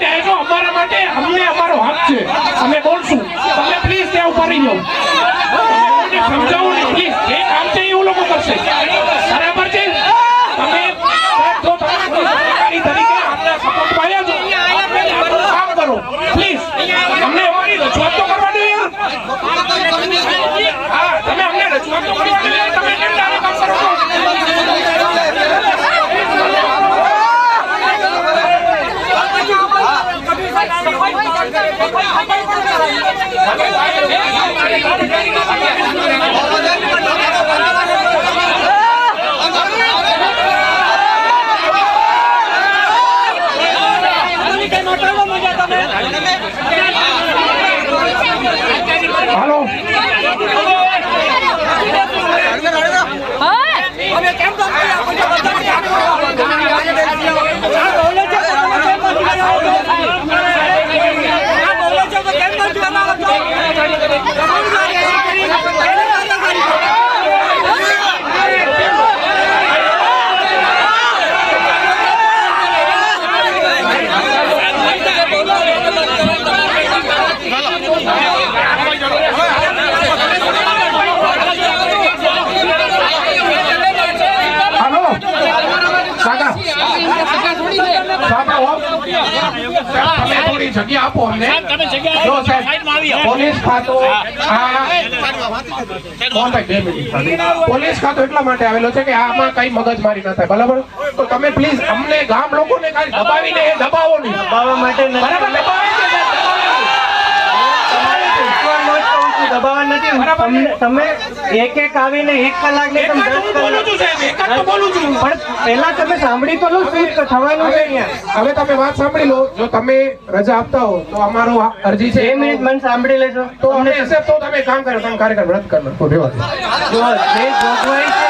માટે આવ્યો અમારા માટે અમને અમારો હક છે. અમે બોલશું. તમે પ્લીઝ ત્યાં ઊભા રહી જાઓ. સમજાવો ને પ્લીઝ જે કામ છે એ લોકો કરશે બરાબર છે તમે સાહેબ, જો તમે કોઈ સરકારી તરીકે અમને સપોર્ટમાં આવ્યા છો તમે આપણું કામ કરો પ્લીઝ અમને અમારી રજૂઆત તો કરવા દો યાર હા તમે અમને રજૂઆત તો કરવા દો યાર તમે કેમ તારા કામ કરો છો હાલો. થોડી જગ્યા આપો અમને. પોલીસ ખાતો પોલીસ ખાતો એટલા માટે આવેલો છે કે આમાં કઈ મગજમારી ના થાય બરાબર? તો તમે પ્લીઝ અમને ગામ લોકોને કાંઈ દબાવીને એ દબાવો નહીં. દબાવવા માટે. દબાવવા નથી. તમે એક એક આવીને એક કલાક ને તમે દસ કલાક. છું સાહેબ એકાદ તો બોલું છું. પણ પહેલા તમે સાંભળી તો લો શું થવાનું છે અહીંયા. હવે તમે વાત સાંભળી લો. જો તમે રજા આપતા હો તો અમારો અરજી છે. બે મિનિટ મને સાંભળી લેજો. તો અમને તો તમે કામ કરો તમે કાર્યક્રમ રદ કરો નાખો. રહેવા જો જે જોગવાઈ છે